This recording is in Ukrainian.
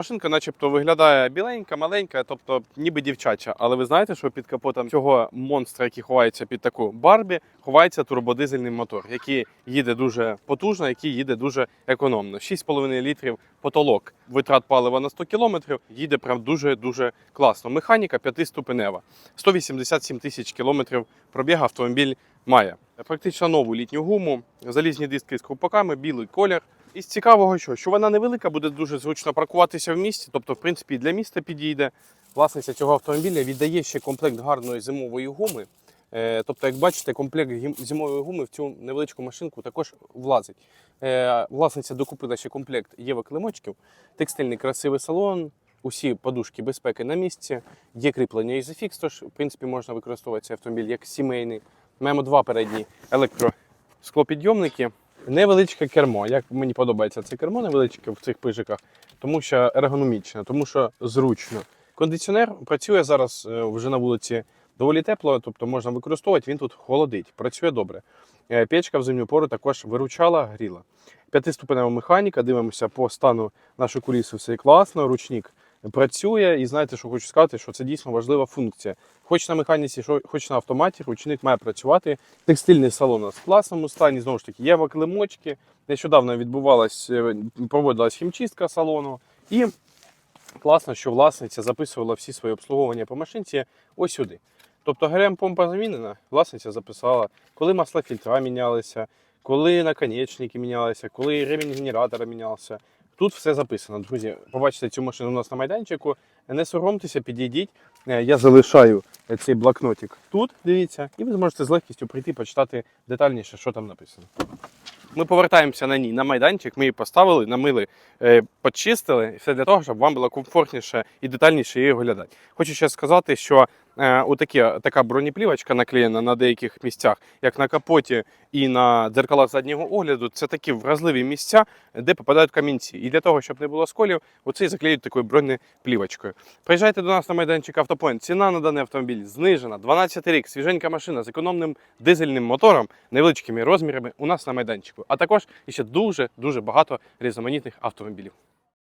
Машинка начебто виглядає біленька, маленька, тобто ніби дівчача. Але ви знаєте, що під капотом цього монстра, який ховається під таку Барбі, ховається турбодизельний мотор, який їде дуже потужно, який їде дуже економно. 6,5 літрів потолок витрат палива на 100 кілометрів їде прям дуже-дуже класно. Механіка п'ятиступенева. 187 тисяч кілометрів пробіг автомобіль має. Практично нову літню гуму, залізні диски з крупаками, білий колір. Із цікавого, що, що вона невелика, буде дуже зручно паркуватися в місті, тобто, в принципі, для міста підійде. Власниця цього автомобіля віддає ще комплект гарної зимової гуми. Е, Тобто, як бачите, комплект зимової гуми в цю невеличку машинку також влазить. Е, Власниця докупила ще комплект євоклимочків, текстильний красивий салон, усі подушки безпеки на місці, є кріплення Isofix, тож, в принципі, можна використовувати цей автомобіль як сімейний. Маємо два передні електросклопідйомники. Невеличке кермо. Як мені подобається це кермо невеличке в цих пижиках, тому що ергономічне, тому що зручно. Кондиціонер працює зараз е, вже на вулиці доволі тепло, тобто можна використовувати, він тут холодить, працює добре. Е, Печка в зимню пору також виручала, гріла. П'ятиступенева механіка, дивимося по стану нашої куліси, все класно, ручник працює. І знаєте, що хочу сказати, що це дійсно важлива функція. Хоч на механіці, хоч на автоматі, ручник має працювати. Текстильний салон у нас в класному стані, знову ж таки, є климочки. Нещодавно відбувалась, е, проводилась хімчистка салону. І класно, що власниця записувала всі свої обслуговування по машинці ось сюди. Тобто ГРМ помпа замінена, власниця записала, коли масла фільтра мінялися, коли наконечники мінялися, коли ремінь генератора мінявся. Тут все записано, друзі. Побачите цю машину у нас на майданчику. Не соромтеся, підійдіть. Е, Я залишаю цей блокнотик тут, дивіться, і ви зможете з легкістю прийти почитати детальніше, що там написано. Ми повертаємося на ній на майданчик, ми її поставили, намили, е, почистили. Все для того, щоб вам було комфортніше і детальніше її оглядати. Хочу ще сказати, що е, отакі, така бронеплівочка наклеєна на деяких місцях, як на капоті і на дзеркалах заднього огляду, це такі вразливі місця, де попадають камінці. І для того, щоб не було сколів, оцей заклеюють такою бронеплівочкою. Приїжджайте до нас на майданчик Автопоінт. Ціна на даний автомобіль знижена. 12 рік, свіженька машина з економним дизельним мотором, невеличкими розмірами у нас на майданчику. А також ще дуже дуже багато різноманітних автомобілів.